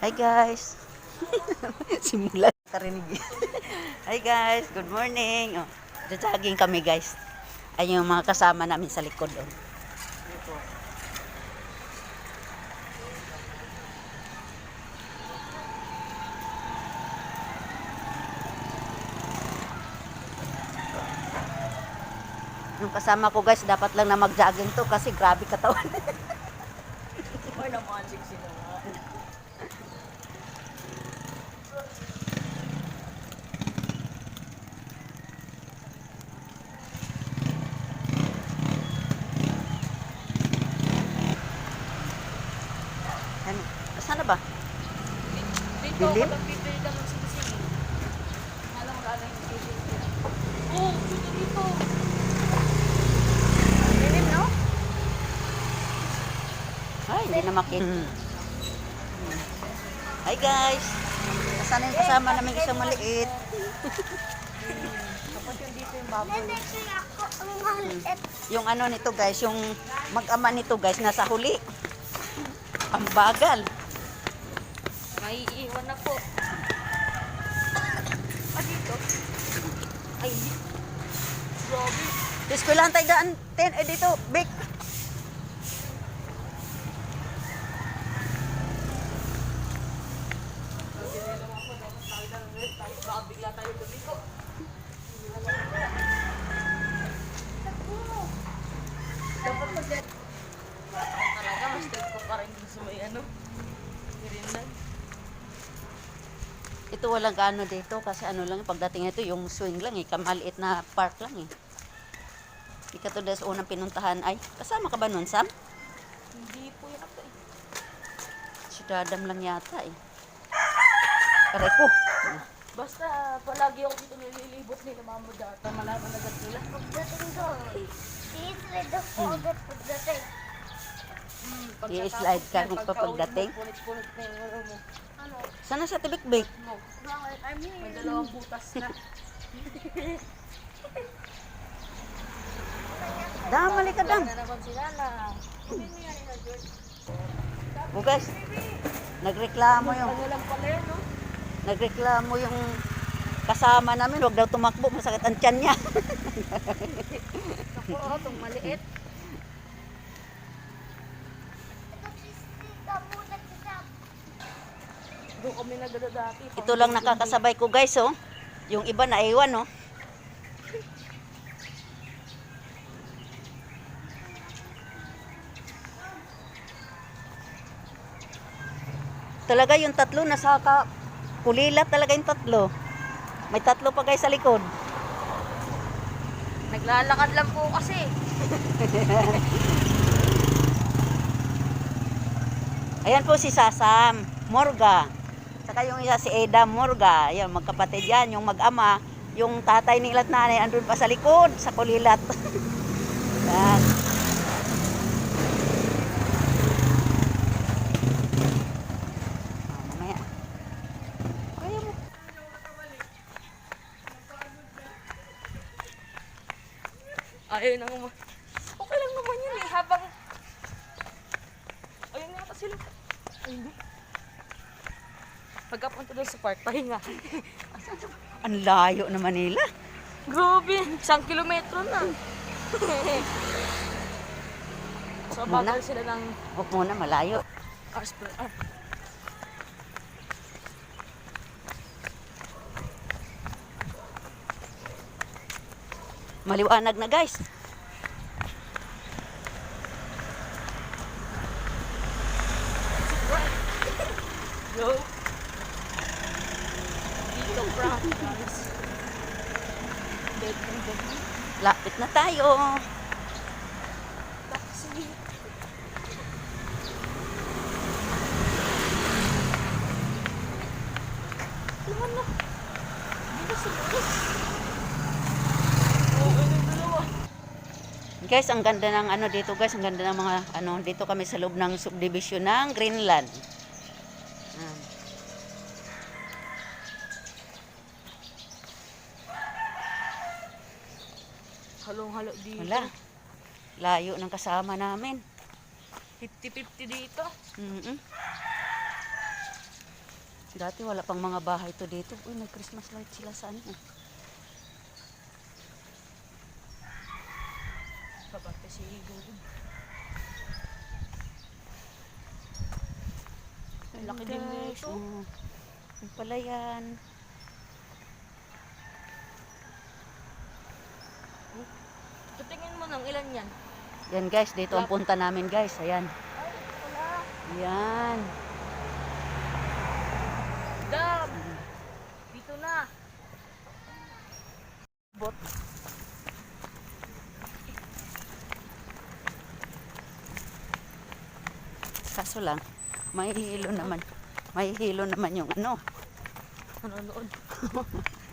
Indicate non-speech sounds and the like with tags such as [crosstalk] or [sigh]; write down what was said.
Hi guys. [laughs] Simula karinig. [laughs] Hi guys, good morning. Oh, jogging kami guys. Ayun yung mga kasama namin sa likod. Oh. Yung kasama ko guys, dapat lang na mag-jogging to kasi grabe katawan. [laughs] Ay, namansig sila nga. ano, saan na ba? Dito, Dilim? walang bibili lang ng sinisig. Alam mo, wala yung bibili. Oh, dito dito. Dilim, no? Ay, hindi na makita. Hi guys! Nasaan yung kasama namin isang maliit? Tapos yung dito yung baboy. Yung ano nito guys, yung mag-ama nito guys, nasa huli. Ang bagal. May iiwan na po. Ah, dito. Ay, grabe. Eskwelahan tayo daan, ten, eh dito, big. Baka bigla tayo lumiko. Dapat mag Talaga, mas dead ko pa rin dun sa may ano. Mirindan. Walang kaano dito kasi ano lang, pagdating ito yung swing lang eh, kamaliit na park lang eh. Di ka to sa unang pinuntahan ay, kasama ka ba nun, Sam? Hindi po yata eh. Si Dadam lang yata eh. Aray ko. Basta palagi ako dito nililibot nila mamo data. Malaman agad nila. Pagdating doon, i-slide the folder pagdating. Hmm, I-slide ka kung papagdating. Punit-punit na yung ano mo. Ano? Sana sa tibik-bik? No, Bakit? I'm may here. dalawang butas na. [laughs] Ka dam. na naman sila na. Hindi mo yan na George. O guys, nagreklamo yung Ano nagreklamo yung kasama namin, wag daw tumakbo, masakit ang tiyan niya. Ako, oh, itong maliit. Kita. [laughs] Doon kami nagdala dati. Ito lang nakakasabay ko guys, oh. Yung iba na iwan, oh. Talaga yung tatlo nasa ka kulilat talaga yung tatlo. May tatlo pa guys sa likod. Naglalakad lang po kasi. [laughs] Ayan po si Sasam Morga. Saka yung isa si Eda Morga. Ayan, magkapatid yan. Yung mag-ama, yung tatay nila at nanay, andun pa sa likod, sa kulilat. [laughs] Yan. Ah. Ayun na naman. Okay lang naman yun eh. Habang... Ayun nga sila. Ay, hindi. Pagkapunta doon sa park, pahinga. [laughs] Ang layo na Manila. Grabe, isang kilometro na. [laughs] so, Muna? bagal sila ng Huwag muna, malayo. cars per hour. Maliwanag na guys. Go! Dito, prank, guys. Dead na dead na. Lapit na tayo. Guys, ang ganda ng ano dito guys, ang ganda ng mga ano dito kami sa loob ng subdivision ng Greenland. Halong-halo dito. Wala. Layo ng kasama namin. 50-50 dito. mm Dati wala pang mga bahay to dito. Uy, may Christmas light sila sa ano. Babante si Gugod. Ang laki din nito. oh. Yung pala yan. Tutingin mo ng ilan yan. Yan guys, dito ang punta namin guys. Ayan. Ay, wala. Yan. Dam! Dito na. Bot. Kaso lang, may hilo naman. May hilo naman yung ano. Nanonood. [laughs]